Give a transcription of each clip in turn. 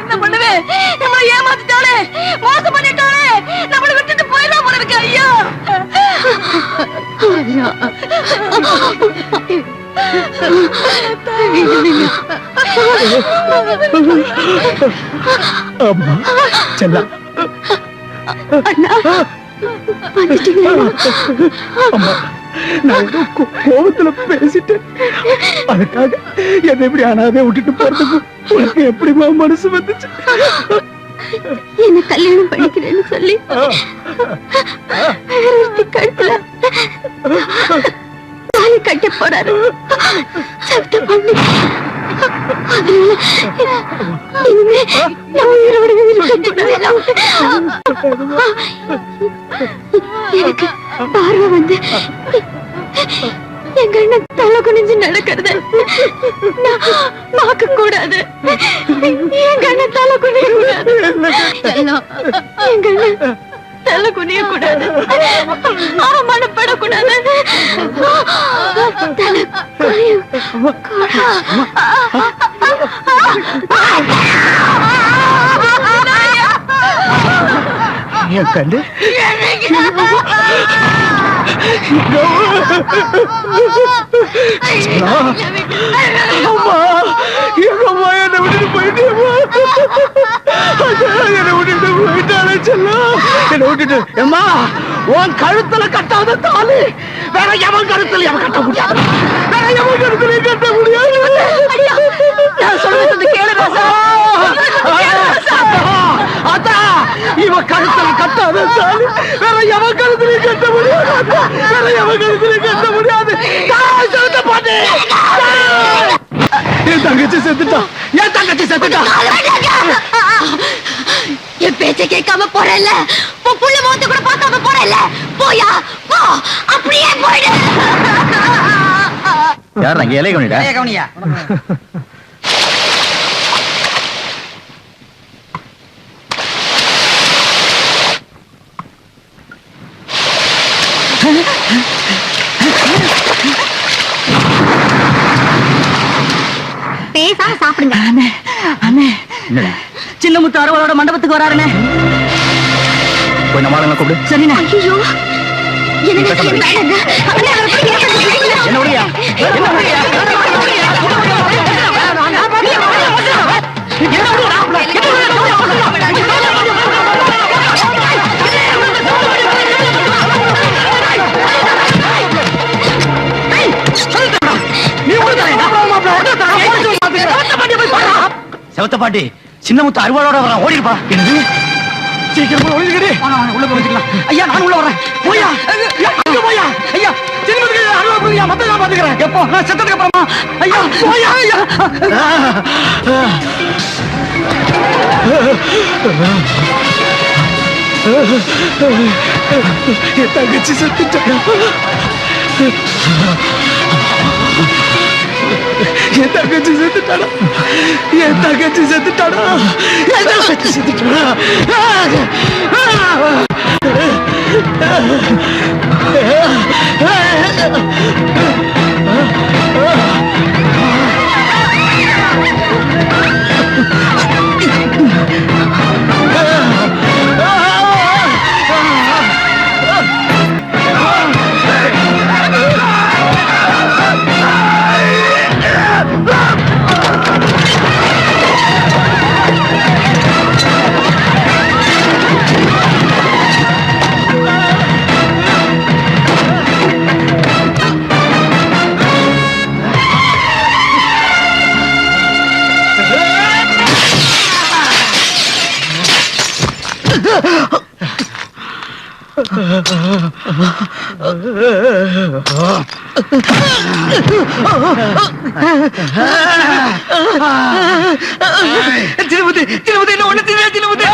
என்ன பண்ணுவேன்? நம்மளை ஏமாத்திட்டாளே மோசம் பண்ணிட்டாளே நம்மளை விட்டுட்டு போயிடலாம் போல இருக்கு ஐயா! அம்மா. செல்லம் அம்மா நான் ஏதோ கோ- கோவத்துல பேசிட்டேன். அதுக்காக என்னை இப்படி அனாதே விட்டுட்டு போறதுக்கு உனக்கு எப்படிமா மனசு வந்துச்சு? என்ன கல்யாணம் பண்ணிக்கிறேன்னு சொல்லி கழுத்துல தாலி கட்ட போறாரு. பண்ணி அதனால இனிமே நான் உயிரோட இருக்கக்கூடாது எனக்கு பார்வை வந்து எங்க அண்ணன் தலை குனிஞ்சு நடக்கிறது பார்க்க கூடாது எங்க அண்ணன் தலை குனிய கூடாது எங்க அண்ணன் தலை குனிய கூடாது அவமானப்படக்கூடாது தலை குனிய என் கண்டு என்னை விட்டுட்டு போயிட்டேன் செல்லம். என்னை விட்டுட்டு அம்மா உன் கழுத்துல கட்டாத தாலி வேற எவன் கழுத்துல எவன் கட்ட முடியாது? வேற எவன் கழுத்துல கட்ட முடியாது? நான் சொல்றது கேளு இவ கழுத்துல கட்டாத தாலி வேற எவன் கழுத்துல கட்ட முடியாது. வேற எவன் கழுத்துல கட்ட முடியாது. சொல்லுங்க பாட்டு. என் தங்கச்சி செத்துட்டா. என் தங்கச்சி செத்துட்டா. என் பேச்ச கேட்காம போறல புள்ள முகத்தை கூட பார்க்காம போறல போயா? போ. அப்படியே போயிடு. யார் அங்க இலை கவனிடா கவனியா? பேசாம சாப்பிடுங்க. என்னடா சின்ன முத்து அறுவலோட மண்டபத்துக்கு வராருண்ணே. போய் நம்ம ஆளுங்களை கூப்பிடு. சரிண்ணா. ஐயோ என்ன என்ன செவத்த பாட்டி சின்ன முத்து அறுவாளோட வரான். ஓடிருப்பா என்னது? சீக்கிரமா ஒளிஞ்சுக்கடி. உள்ள போய் வச்சுக்கலாம். ஐயா நான் உள்ள வரேன். போயா. போயா. ஐயா சின்னதுக்கு அறுவா போயா மத்த நான் பாத்துக்கிறேன் எப்போ? நான் செத்ததுக்கு அப்புறமா? ஐயா போயா ஐயா. என் தங்கச்சி செத்துட்டா. என் தங்கச்சி செத்துட்டாடா என் தங்கச்சி செத்துட்டாடா என் தங்கச்சி செத்துட்டாடா திருமதி திருமதி என்ன ஒண்ணு திருமதி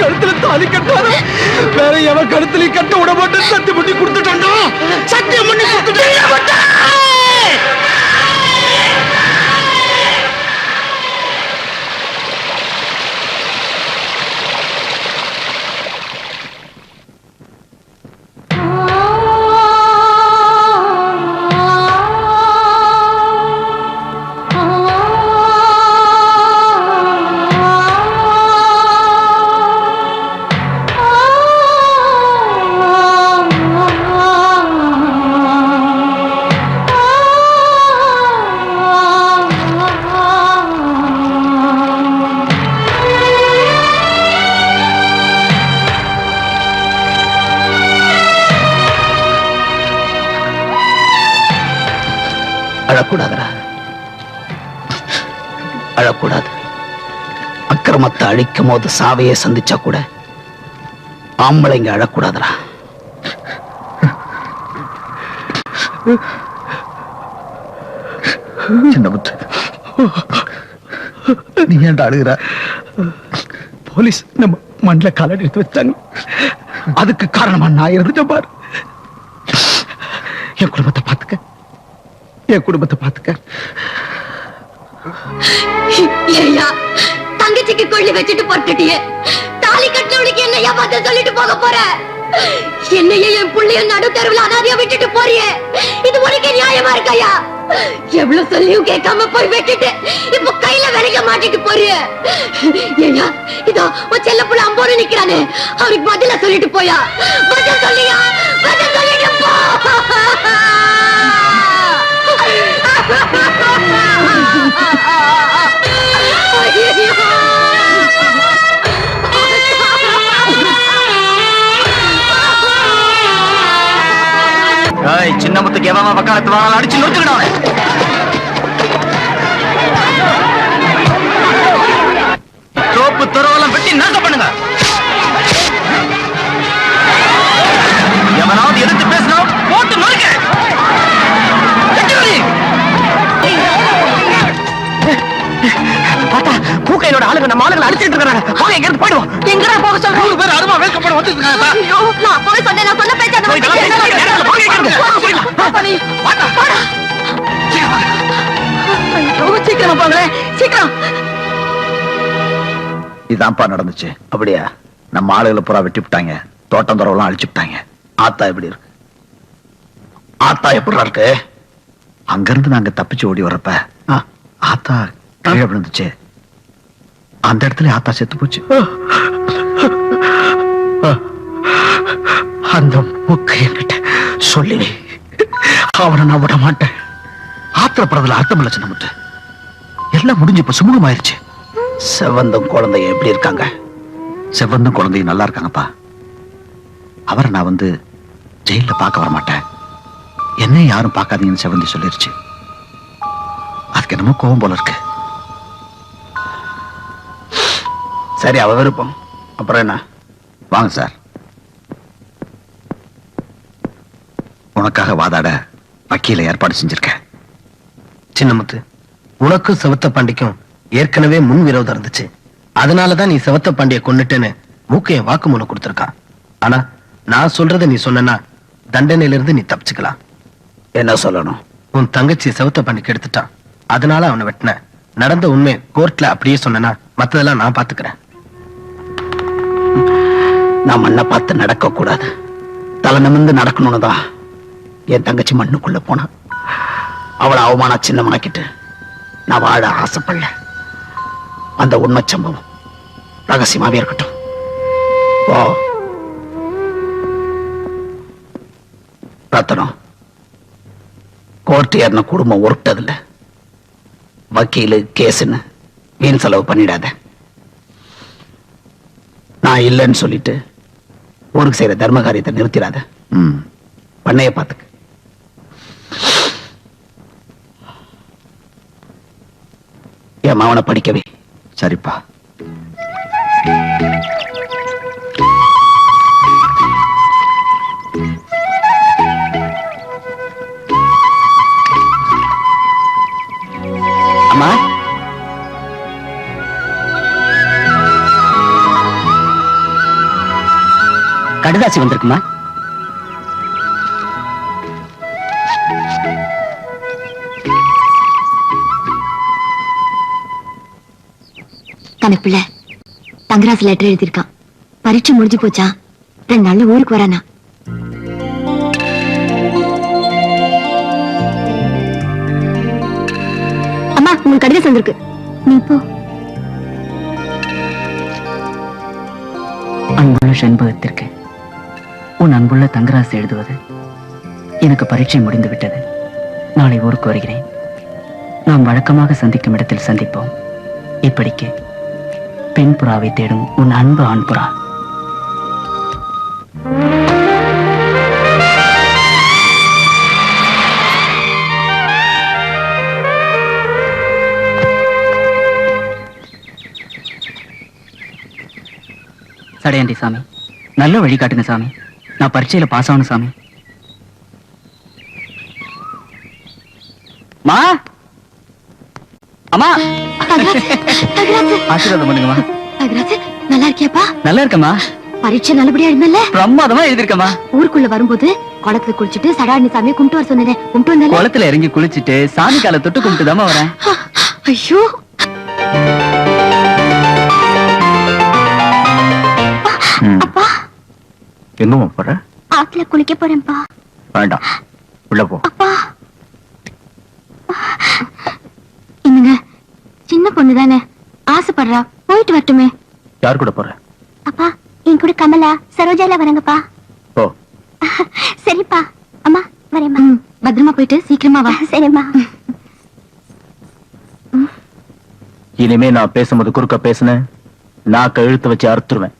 கழுத்துல தாலி கட்டாத வேற எவன் கழுத்துலயும் கட்ட விட மாட்டேன் சத்தியம் பண்ணி கொடுத்துட்டான்டா சத்தியம் பண்ணி கொடுத்துட்டேன் அழக்கூடாது அக்கிரமத்தை அழிக்கும் போது சாவையே சந்திச்சா கூட ஆம்பளைங்க அழக்கூடாதுடா. சின்ன நீ ஏன்டா அழுகிற? போலீஸ் நம்ம மண்ணில் காலடி எடுத்து வச்சாங்க. அதுக்கு காரணமா நான் இருந்துட்ட பாரு. என் குடும்பத்தை பார்த்துக்க. என் குடும்பத்தை பார்த்துக்க. ஐயா தங்கச்சிக்கு கொள்ளி வச்சுட்டு போட்டுட்டியே தாலி கட்டினவனுக்கு என்ன ஏமாத்த சொல்லிட்டு போக போற? என்னையே என் புள்ளைய நடு தெருவில் அனாதையா விட்டுட்டு போறியே. இது உனக்கு நியாயமா இருக்காயா எவ்வளவு சொல்லியும் கேட்காம போய் வெட்டிட்டு இப்ப கையில விலைக்க மாட்டிட்டு போறிய. ஏயா இதோ உன் செல்ல புள்ள அம்போடு நிக்கிறானே. அவருக்கு பதில சொல்லிட்டு போயா. பதில் சொல்லியா? பதில் சொல்லிட்டு போ. ஏய் சின்ன முத்துக்கு எவன் பக்காலத்து வாங்கலாம் அடிச்சு நொறுத்துக்கணும் தோப்பு துறவெல்லாம் வெட்டி நாசம் பண்ணுங்க. சீக்கிரமா போங்களேன் சீக்கிரம். இதான்ப்பா நடந்துச்சு. அப்படியா? நம்ம ஆளுகளை பூரா வெட்டி விட்டாங்க. தோட்டம் துறவெல்லாம் அழிச்சு விட்டாங்க. ஆத்தா எப்படி இருக்கு? ஆத்தா எப்படி இருக்கு? அங்கிருந்து நாங்க தப்பிச்சு ஓடி வரப்ப ஆத்தா கீழே விழுந்துச்சு. அந்த இடத்துல ஆத்தா செத்து போச்சு. அந்த முக்கு என்கிட்ட சொல்லி அவனை நான் விட மாட்டேன். ஆத்திரப்படுறதுல அர்த்தம் இல்லை சின்ன முத்து எல்லாம் முடிஞ்சு இப்ப சுமூகமாயிருச்சு. செவந்தும் குழந்தைய எப்படி இருக்காங்க? செவந்தும் குழந்தையும் நல்லா இருக்காங்கப்பா. அவரை நான் வந்து ஜெயில பார்க்க வர மாட்டேன் என்னையும் யாரும் பார்க்காதீங்கன்னு செவந்தி சொல்லிருச்சு. அதுக்கு என்னமோ கோவம் போல இருக்கு. சரி அவ விருப்பம். அப்புறம் என்ன? வாங்க சார். உனக்காக வாதாட வக்கீல ஏற்பாடு செஞ்சிருக்கேன். சின்னமுத்து. உனக்கும் செவத்த பாண்டிக்கும் ஏற்கனவே முன் விரோதம் இருந்துச்சு. அதனாலதான் நீ செவத்த பாண்டிய கொன்னுட்டேன்னு மூக்கைய வாக்குமூலம் கொடுத்திருக்கான் ஆனா நான் சொல்றத நீ சொன்னா தண்டனையில இருந்து நீ தப்பிச்சுக்கலாம். என்ன சொல்லணும்? உன் தங்கச்சி செவத்த பாண்டிக்கு எடுத்துட்டான். அதனால அவனை வெட்டின. நடந்த உண்மை கோர்ட்ல அப்படியே சொன்னா மத்ததெல்லாம் நான் பாத்துக்கிறேன். நான் மண்ணை பார்த்து நடக்க கூடாது தலை நிமிர்ந்து நடக்கணும்னு தான் என் தங்கச்சி மண்ணுக்குள்ள போனா. அவளை அவமான சின்னமாக்கிட்டு. நான் வாழ ஆசைப்படல. அந்த உண்மை சம்பவம் ரகசியமாவே இருக்கட்டும். ஓ ரத்தனம் கோர்ட்டு ஏறின குடும்பம் உருட்டதில்ல. வக்கீலு கேஸுன்னு வீண் செலவு பண்ணிடாத. நான் இல்லைன்னு சொல்லிட்டு ஊருக்கு செய்யற தர்ம காரியத்தை நிறுத்திடாத பண்ணைய பார்த்துக்க. என் மவனை படிக்கவே. சரிப்பா. அம்மா? கடுதாசி வந்திருக்குமா? கணப்பிள்ள தங்கராசு லெட்டர் எழுதியிருக்கான். பரீட்சை முடிஞ்சு போச்சா? ரெண்டு நாள்ல ஊருக்கு வரானா? அம்மா உங்களுக்கு கடிதம் வந்திருக்கு. நீ போ. அன்புள்ள செண்பகத்திற்கு உன் அன்புள்ள தங்கராசு எழுதுவது எனக்கு பரீட்சை முடிந்து விட்டது. நாளை ஊருக்கு வருகிறேன். நாம் வழக்கமாக சந்திக்கும் இடத்தில் சந்திப்போம். இப்படிக்கு பெண் புறாவை தேடும் உன் அன்பு ஆண் புறா சடையாண்டி சாமி. நல்ல வழிகாட்டுங்க சாமி. நான் பரீட்சையில பாஸ் ஆகணும் சாமி. மா! அம்மா! ஆசீர்வாதம் பண்ணுங்கம்மா. நல்லா இருக்கியாப்பா நல்லா இருக்கம்மா. பரீட்சை நல்லபடியா இருந்தல்ல? பிரமாதமா எழுதிருக்கம்மா ஊருக்குள்ள வரும்போது குளத்துல குளிச்சுட்டு சடாணி சாமியை கும்பிட்டு வர சொன்னேன். கும்பிட்டு வந்தல குளத்துல இறங்கி குளிச்சிட்டு சாமி காலை தொட்டு கும்பிட்டு வரேன். ஐயோ! எங்கம்மா போற? ஆத்துல குளிக்க போறேன்ப்பா. வேண்டாம். உள்ள போ. அப்பா! சின்ன பொண்ணு தானே ஆசைப்படுறா. போயிட்டு வரட்டுமே. யார் கூட போற? அப்பா என் கூட கமலா சரோஜால வரங்கப்பா. போ. சரிப்பா. அம்மா வரேம்மா. பத்திரமா போயிட்டு சீக்கிரமா வா. சரிம்மா. இனிமே நான் பேசும்போது குறுக்க பேசுனேன் நாக்க இழுத்து வச்சு அறுத்துருவேன்.